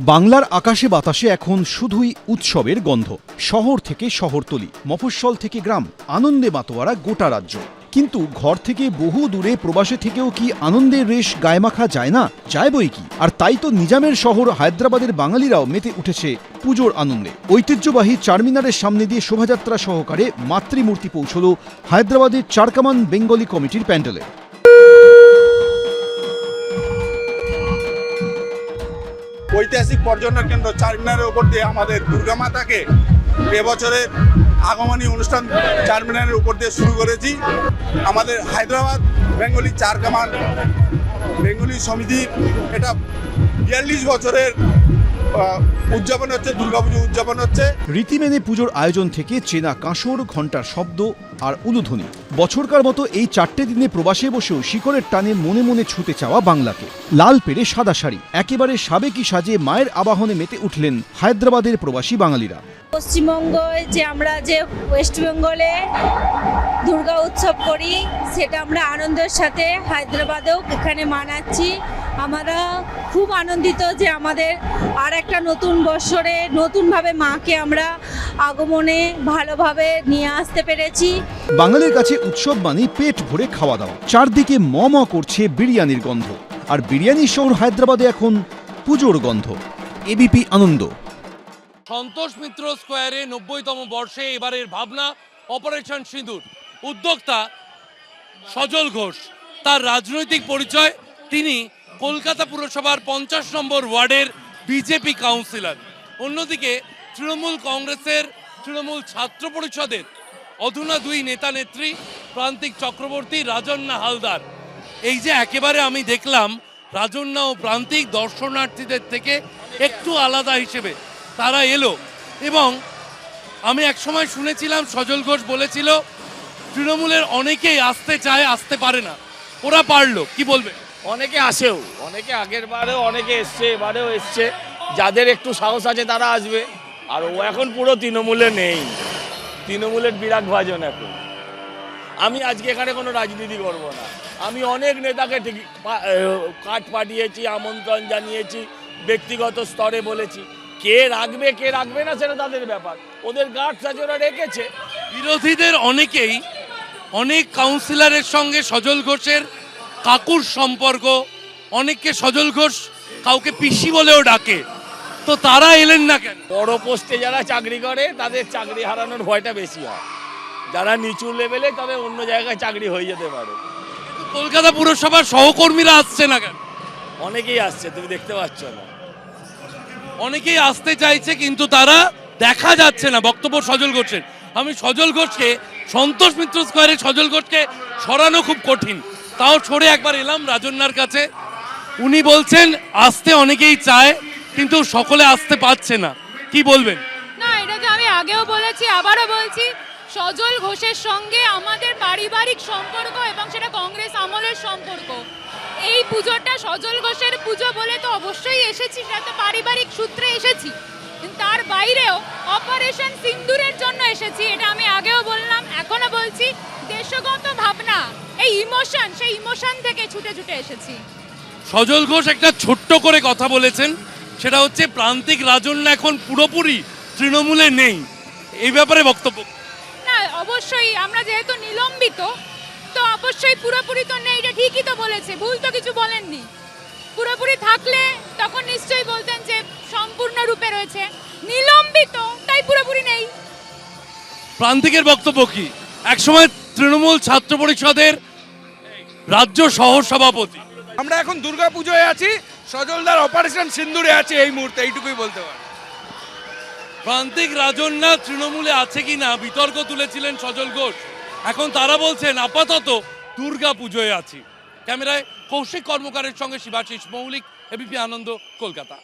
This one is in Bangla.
বাংলার আকাশে বাতাসে এখন শুধুই উৎসবের গন্ধ। শহর থেকে শহরতলি, মফস্বল থেকে গ্রাম, আনন্দে মাতোয়ারা গোটা রাজ্য। কিন্তু ঘর থেকে বহু দূরে প্রবাসে থেকেও কি আনন্দের রেশ গায়ে মাখা যায় না? যায় বই কি? আর তাই তো নিজামের শহর হায়দ্রাবাদের বাঙালিরাও মেতে উঠেছে পুজোর আনন্দে। ঐতিহ্যবাহী চারমিনারের সামনে দিয়ে শোভাযাত্রা সহকারে মাতৃমূর্তি পৌঁছল হায়দ্রাবাদের চারকামান বেঙ্গলি কমিটির প্যান্ডেলে। ঐতিহাসিক পর্যটন কেন্দ্র চারমিনারের উপর দিয়ে আমাদের দুর্গা মাতাকে এবছরে আগমনী অনুষ্ঠান চারমিনারের উপর দিয়ে শুরু করেছি। আমাদের হায়দ্রাবাদ বেঙ্গলি চার কামান বেঙ্গলি সমিতি, এটা বিয়াল্লিশ বছরের উদযাপন হচ্ছে দুর্গাপুজো উদযাপন হচ্ছে। রীতি মেনে পুজোর আয়োজন থেকে চেনা কাঁসর ঘণ্টার শব্দ আর উলুধ্বনি। বছরকার মতো এই চারটে দিনে প্রবাসে বসেও শিকড়ের টানে মনে মনে ছুতে চাওয়া বাংলাকে। লাল পেরে সাদা শাড়ি একেবারে সাবেকি সাজে মায়ের আবাহনে মেতে উঠলেন হায়দ্রাবাদের প্রবাসী বাঙালিরা। পশ্চিমবঙ্গে যে আমরা যে ওয়েস্ট বেঙ্গলে দুর্গা উৎসব করি সেটা আমরা আনন্দের সাথে হায়দ্রাবাদেও এখানে মানাচ্ছি। আমরা খুব আনন্দিত যে আমাদের আর একটা নতুন বৎসরে নতুনভাবে মাকে আমরা আগমনে ভালোভাবে নিয়ে আসতে পেরেছি। বাঙালির কাছে উৎসব মানে পেট ভরে খাওয়া দাওয়া। চারদিকে ম ম করছে বিরিয়ানির গন্ধ। আর বিরিয়ানির শহর হায়দ্রাবাদে এখন পুজোর গন্ধ। এবিপি আনন্দ। সন্তোষ মিত্র স্কোয়ারে নব্বইতম বর্ষে এবারের ভাবনা অপারেশন সিঁদুর। উদ্যোক্তা সজল ঘোষ। তার রাজনৈতিক পরিচয় তিনি কলকাতা পুরসভার পঞ্চাশ নম্বর ওয়ার্ডের বিজেপি কাউন্সিলর। অন্যদিকে তৃণমূল কংগ্রেসের তৃণমূল ছাত্র পরিষদের অধুনা দুই নেতা নেত্রী, প্রান্তিক চক্রবর্তী রাজন্না হালদার। এই যে একেবারে আমি দেখলাম, রাজন্না ও প্রান্তিক দর্শনার্থীদের থেকে একটু আলাদা হিসেবে তারা এলো এবং আমি একসময় শুনেছিলাম, সজল ঘোষ বলেছিল, তৃণমূলের অনেকেই আসতে চায়, আসতে পারে না। ওরা পারল। কি বলবে? অনেকে আসেও, অনেকে আগের বারেও, অনেকে এসছে, এবারেও এসছে। যাদের একটু সাহস আছে তারা আসবে। আর ও এখন পুরো তৃণমূলে নেই। তৃণমূলের বিরাট ভাজন এখন। আমি আজকে এখানে কোনো রাজনীতি করব না। আমি অনেক নেতাকে কার্ড পাঠিয়েছি, আমন্ত্রণ জানিয়েছি, ব্যক্তিগত স্তরে বলেছি। কে রাখবে কে রাখবে না সেটা তাদের ব্যাপার। ওদের গার্ড ওরা রেখেছে। বিরোধীদের অনেকেই, অনেক কাউন্সিলরের সঙ্গে সজল ঘোষের কাকুর সম্পর্ক অনেককে সজল ঘোষ কাউকে পিসি বলেও ডাকে। তো তারা এলেন না কেন? বড় পোস্টে যারা চাকরি করে তাদের চাকরি হারানোর ভয়টা বেশি হয়। যারা নিচু লেভেলে তাদের অন্য জায়গায় চাকরি হয়ে যেতে পারে। কলকাতা পুরসভার সহকর্মীরা আসছে না কেন? অনেকেই আসছে তুমি দেখতে পাচ্ছ না। অনেকেই আসতে চাইছে কিন্তু তারা দেখা যাচ্ছে না বক্তব্য সজল ঘোষের। আমি সজল ঘোষকে সন্তোষ মিত্র স্কোয়ারে সজল ঘোষকে সরানো খুব কঠিন। তাও সরে একবার এলাম রাজন্যার কাছে। উনি বলছেন, আসতে অনেকেই চায়, কিন্তু সকলে আসতে পারছে না। কি বলবেন? না, এটা তো আমি আগেও বলেছি, আবারও বলছি, সজল ঘোষের সঙ্গে আমাদের পারিবারিক সম্পর্ক এবং সেটা কংগ্রেস আমলের সম্পর্ক। এই পুজোটা সজল ঘোষের পুজো বলে তো অবশ্যই এসেছি, সেটা তো পারিবারিক সূত্রে এসেছি। তার বাইরেও অপারেশন সিন্দুরের জন্য এসেছি, এটা আমি আগেও বলছি দেশগত ভাবনা এই ইমোশন সেই ইমোশন থেকে ছুটে ছুটে এসেছি। সজল ঘোষ একটা ছোট্ট করে কথা বলেছেন সেটা হচ্ছে প্রান্তিক রাজন্য এখন পুরোপুরি তৃণমূলে নেই। এই ব্যাপারে বক্তব্য। না অবশ্যই আমরা যেহেতু নিলম্বিত তো অবশ্যই পুরোপুরি তো নেই এটা ঠিকই তো বলেছে ভুল তো কিছু বলেননি। পুরোপুরি থাকলে তখন নিশ্চয়ই বলতেন যে সম্পূর্ণ রূপে রয়েছে। নিলম্বিত তাই পুরোপুরি নেই। প্রান্তিকের বক্তব্য কি? একসময় তৃণমূল ছাত্র পরিষদের রাজ্য সহ সভাপতি আমরা এখন দুর্গা পুজোয় আছি সজলদার অপারেশন সিন্দুরে আছে এই মুহূর্তে এইটুকুই বলতে পারি। প্রান্তিক রাজন্যা তৃণমূলে আছে কিনা বিতর্ক তুলেছিলেন সজল ঘোষ। এখন তারা বলছেন আপাতত দুর্গা পুজোয় আছি। ক্যামেরায় কৌশিক কর্মকারের সঙ্গে শিবাশিস মৌলিক এবিপি আনন্দ কলকাতা।